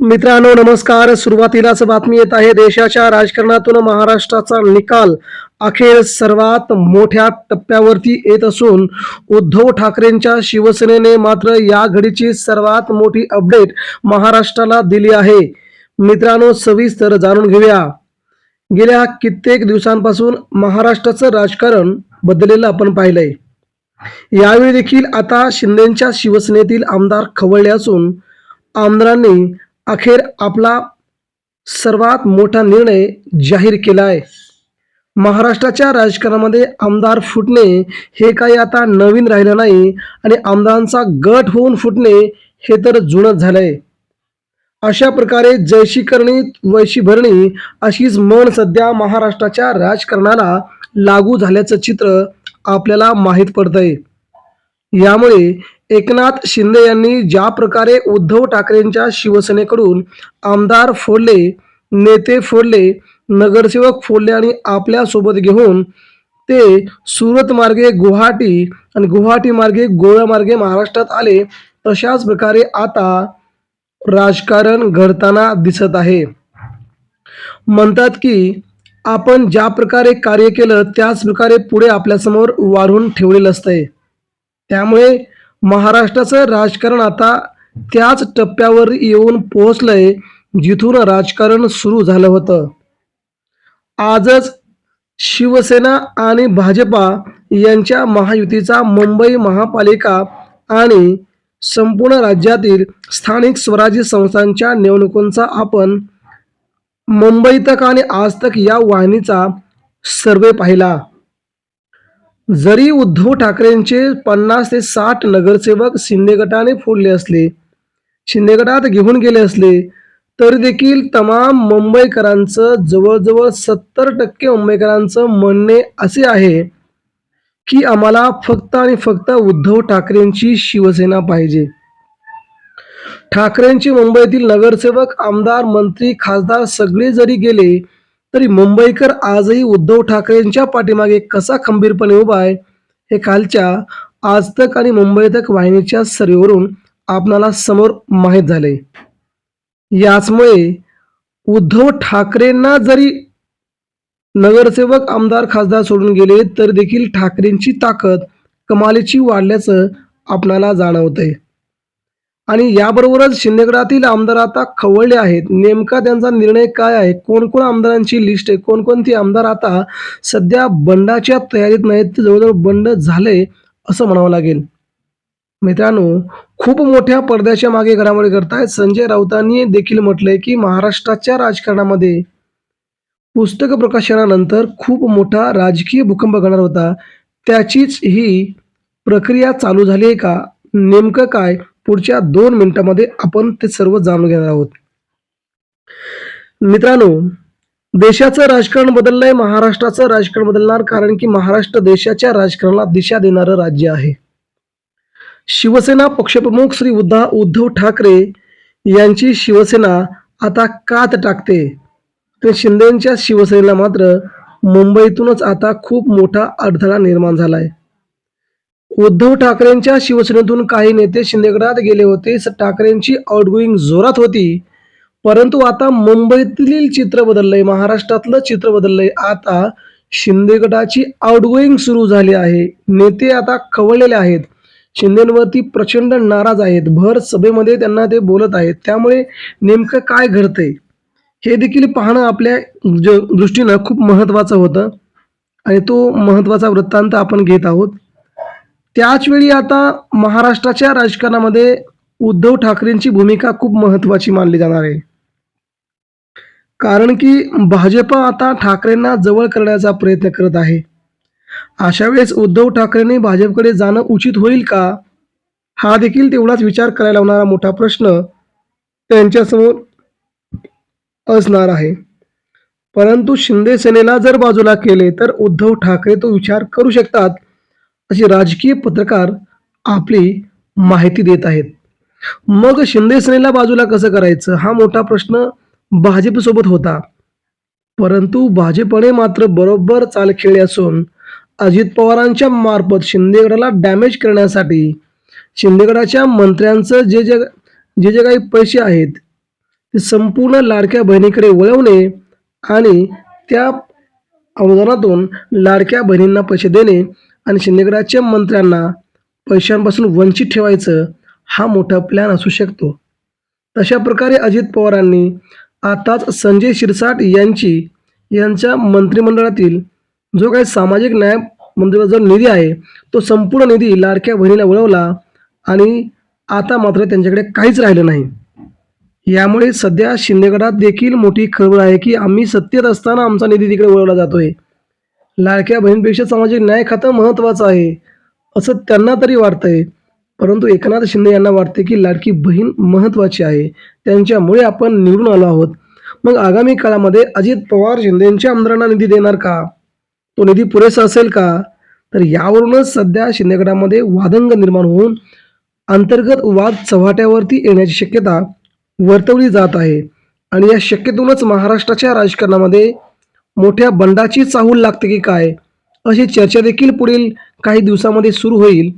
मित्रांनो नमस्कार. सुरुवातीलाच बातमी येत आहे देशाच्या राजकारणातून महाराष्ट्राचा निकाल अखेर सर्वात मोठ्या टप्प्यावरती येत असून उद्धव ठाकरेंच्या शिवसेनेने मात्र या घडीची सर्वात मोठी अपडेट महाराष्ट्राला दिली आहे. मित्रांनो सविस्तर जाणून घेऊया. गेल्या कित्येक दिवसांपासून महाराष्ट्राचं राजकारण बदललेलं आपण पाहिलंय. यावेळी देखील आता शिंदेच्या शिवसेनेतील आमदार खवळले असून आमदारांनी अखेर आपला सर्वात मोठा निर्णय जाहीर केला आहे महाराष्ट्राच्या राजकारणामध्ये आमदार फुटणे हे काही आता नवीन राहिलं नाही आणि आमदारांचा गट होऊन फुटणे हे तर जुनच झालंय. अशा प्रकारे जैशी करणी वैशी भरणी अशीच मन सध्या महाराष्ट्राच्या राजकारणाला लागू झाल्याचं चित्र आपल्याला माहीत पडतंय. यामुळे एकनाथ शिंदे यांनी ज्या प्रकारे उद्धव ठाकरेंच्या शिवसेनेकडून आमदार फोडले नेते फोडले नगरसेवक फोडले आणि आपल्यासोबत घेऊन ते सुरत मार्गे गुवाहाटी आणि गुवाहाटी मार्गे गोव्या मार्गे महाराष्ट्रात आले तशाच प्रकारे आता राजकारण घडताना दिसत आहे. म्हणतात की आपण ज्या प्रकारे कार्य केलं त्याच प्रकारे पुढे आपल्यासमोर वाढून ठेवलेलं असतंय. त्यामुळे महाराष्ट्राचं राजकारण आता त्याच टप्प्यावर येऊन पोहोचलंय जिथून राजकारण सुरू झालं होतं. आजच शिवसेना आणि भाजपा यांच्या महायुतीचा मुंबई महापालिका आणि संपूर्ण राज्यातील स्थानिक स्वराज्य संस्थांच्या निवडणुकांचा आपण मुंबई तक आणि आज तक या वाहिनीचा सर्वे पाहिला. जरी उद्धव ठाकरेंचे पन्नास ते साठ नगरसेवक शिंदे गटाने फोडले असले शिंदे गटात घेऊन गेले असले तरी देखील तमाम मुंबईकरांचं जवळजवळ सत्तर टक्के मुंबईकरांचं म्हणणे असे आहे की आम्हाला फक्त आणि फक्त उद्धव ठाकरेंची शिवसेना पाहिजे. ठाकरेंचे मुंबईतील नगरसेवक आमदार मंत्री खासदार सगळे जरी गेले तरी मुंबईकर आजही उद्धव ठाकरेंच्या पाठीमागे कसा खंबीरपणे उभा आहे हे कालच्या आज तक आणि मुंबई तक वाहिनीच्या सर्वेवरून आपणाला समोर माहीत झाले. याचमुळे उद्धव ठाकरेंना जरी नगरसेवक आमदार खासदार सोडून गेले तर देखील ठाकरेंची ताकद कमालीची वाढल्याचं आपणाला जाणवतंय. आणि याबरोबरच शिंदेगडातील आमदार आता खवळले आहेत. नेमका त्यांचा निर्णय काय आहे? कोणकोण आमदारांची लिस्ट आहे? कोणकोणती आमदार आता सध्या बंडाच्या तयारीत नाहीत? जवळजवळ बंड झाले असं म्हणावं लागेल. मित्रांनो खूप मोठ्या पडद्याच्या मागे घडामोडी करतायत. संजय राऊतांनी देखील म्हटलंय की महाराष्ट्राच्या राजकारणामध्ये पुस्तक प्रकाशनानंतर खूप मोठा राजकीय भूकंप घडणार होता. त्याचीच ही प्रक्रिया चालू झाली आहे का? नेमकं काय? पुढच्या दोन मिनिटांमध्ये आपण ते सर्व जाणून घेणार आहोत. मित्रांनो देशाचं राजकारण बदललंय महाराष्ट्राचं राजकारण बदलणार कारण की महाराष्ट्र देशाच्या राजकारणाला दिशा देणारं राज्य आहे. शिवसेना पक्षप्रमुख श्री उद्धा उद्धव ठाकरे यांची शिवसेना आता कात टाकते. तर शिंदेच्या शिवसेनेला मात्र मुंबईतूनच आता खूप मोठा अडथळा निर्माण झालाय. उद्धव ठाकरेंच्या शिवसेनेतून काही नेते शिंदेगडात गेले होते. स- ठाकरेंची आउटगोईंग जोरात होती. परंतु आता मुंबईतील चित्र बदललंय महाराष्ट्रातलं चित्र बदललंय. आता शिंदेगडाची आउटगोईंग सुरू झाली आहे. नेते आता खवळलेले आहेत. शिंदेवरती प्रचंड नाराज आहेत. भर सभेमध्ये त्यांना ते बोलत आहेत. त्यामुळे नेमकं काय घडतंय? हे देखील पाहणं आपल्या ज- दृष्टीनं खूप महत्त्वाचं होतं. आणि तो महत्त्वाचा वृत्तांत आपण घेत आहोत. त्याचवेळी आता महाराष्ट्राच्या राजकारणामध्ये उद्धव ठाकरेंची भूमिका खूप महत्त्वाची मानली जाणार आहे. कारण की भाजप आता ठाकरेंना जवळ करण्याचा प्रयत्न करत आहे. अशा वेळेस उद्धव ठाकरेंनी भाजपकडे जाणं उचित होईल का? हा देखील तेवढाच विचार करायला लावणारा मोठा प्रश्न त्यांच्यासमोर असणार आहे. परंतु शिंदे सेनेला जर बाजूला केले तर उद्धव ठाकरे तो विचार करू शकतात. अशी राजकीय पत्रकार आपली माहिती देत आहेत. मग शिंदेसेनेला बाजूला कसं करायचं? हा मोठा प्रश्न भाजपसोबत होता. परंतु भाजपने मात्र बरोबर चाल खेळली असून अजित पवारांच्या मार्फत शिंदेगडाला डॅमेज करण्यासाठी शिंदेगडाच्या मंत्र्यांचं जे जे जे जे काही पैसे आहेत ते संपूर्ण लाडक्या बहिणीकडे वळवणे आणि त्या अनुदानातून लाडक्या बहिणींना पैसे देणे आणि शिंदेगडाच्या मंत्र्यांना पैशांपासून वंचित ठेवायचं हा मोठा प्लॅन असू शकतो. तशा प्रकारे अजित पवारांनी आताच संजय शिरसाट यांची यांच्या मंत्रिमंडळातील जो काही सामाजिक न्याय मंत्रिमंडळाचा जो निधी आहे तो संपूर्ण निधी लाडक्या बहिणीला वळवला आणि आता मात्र त्यांच्याकडे काहीच राहिलं नाही. यामुळे सध्या शिंदेगडात देखील मोठी खळबळ आहे की आम्ही सत्तेत असताना आमचा निधी तिकडे वळवला जातोय. लाडक्या बहिणीपेक्षा सामाजिक न्याय खातं महत्त्वाचं आहे असं त्यांना तरी वाटतंय. परंतु एकनाथ शिंदे यांना वाटते की लाडकी बहीण महत्त्वाची आहे. त्यांच्यामुळे आपण निवडून आलो आहोत. मग आगामी काळामध्ये अजित पवार शिंदेंच्या आमदारांना निधी देणार का? तो निधी पुरेसा असेल का? तर यावरूनच सध्या शिंदेगडामध्ये वादंग निर्माण होऊन अंतर्गत वाद चव्हाट्यावरती येण्याची शक्यता वर्तवली जात आहे. आणि या शक्यतूनच महाराष्ट्राच्या राजकारणामध्ये मोठ्या बंडाची चाहूल लागते की काय? अशी चर्चा देखील पुढील काही दिवसामध्ये सुरू होईल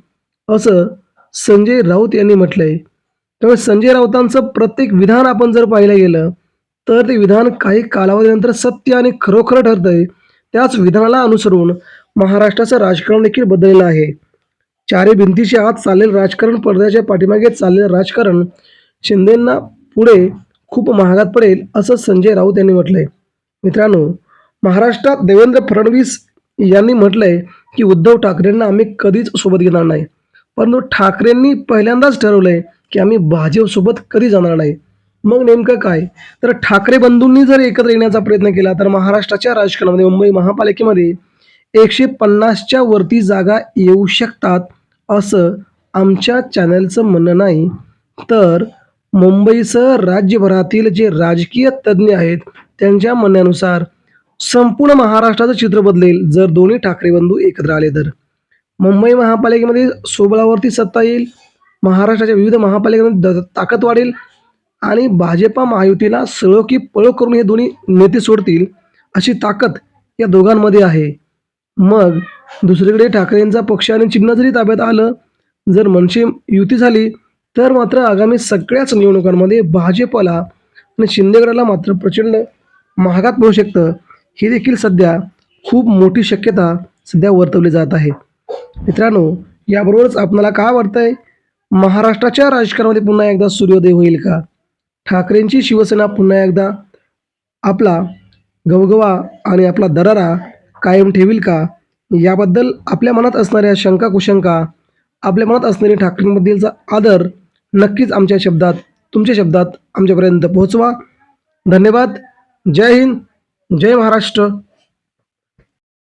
असं संजय राऊत यांनी म्हटलंय. त्यामुळे संजय राऊतांचं प्रत्येक विधान आपण जर पाहिलं गेलं तर ते विधान काही कालावधीनंतर सत्य आणि खरोखर ठरतंय त्याच विधानाला अनुसरून महाराष्ट्राचं राजकारण देखील बदललेलं आहे. चारे भिंतीच्या आत चाललेलं राजकारण पडद्याच्या पाठीमागे चाललेलं राजकारण शिंदेंना पुढे खूप महागात पडेल असं संजय राऊत यांनी म्हटलंय. मित्रांनो महाराष्ट्रात देवेंद्र फडणवीस यांनी म्हटलंय की उद्धव ठाकरेंना आम्ही कधीच सोबत घेणार नाही. परंतु ठाकरेंनी पहिल्यांदाच ठरवलंय की आम्ही भाजपसोबत कधी जाणार नाही. मग नेमकं काय? तर ठाकरे बंधूंनी जर एकत्र येण्याचा प्रयत्न केला तर महाराष्ट्राच्या राजकारणामध्ये मुंबई महापालिकेमध्ये एकशे पन्नासच्या वरती जागा येऊ शकतात असं आमच्या चॅनलचं म्हणणं नाही. तर मुंबईसह राज्यभरातील जे राजकीय तज्ज्ञ आहेत त्यांच्या म्हणण्यानुसार संपूर्ण महाराष्ट्राचं चित्र बदलेल जर दोन्ही ठाकरे बंधू एकत्र आले तर. मुंबई महापालिकेमध्ये सोबळावरती सत्ता येईल महाराष्ट्राच्या विविध महापालिकेमध्ये द- ताकद वाढेल आणि भाजपा महायुतीला सळो की पळो करून हे दोन्ही नेते सोडतील अशी ताकद या दोघांमध्ये आहे. मग दुसरीकडे ठाकरेंचा पक्ष आणि चिन्ह जरी ताब्यात आलं जर मनसे युती झाली तर मात्र आगामी सगळ्याच निवडणुकांमध्ये भाजपला आणि शिंदेगडाला मात्र प्रचंड महागात मिळू शकतं. ही देखील सध्या खूप मोठी शक्यता सध्या वर्तवली जात आहे. मित्रांनो याबरोबरच आपल्याला काय वाटतं आहे महाराष्ट्राच्या राजकारणामध्ये पुन्हा एकदा सूर्योदय होईल का? ठाकरेंची शिवसेना पुन्हा एकदा आपला गवगवा आणि आपला दरारा कायम ठेवील का? याबद्दल आपल्या मनात असणाऱ्या शंका कुशंका आपल्या मनात असणारी ठाकरेंबद्दलचा आदर नक्कीच आमच्या शब्दात तुमच्या शब्दात आमच्यापर्यंत पोहोचवा. धन्यवाद. जय हिंद. जय महाराष्ट्र.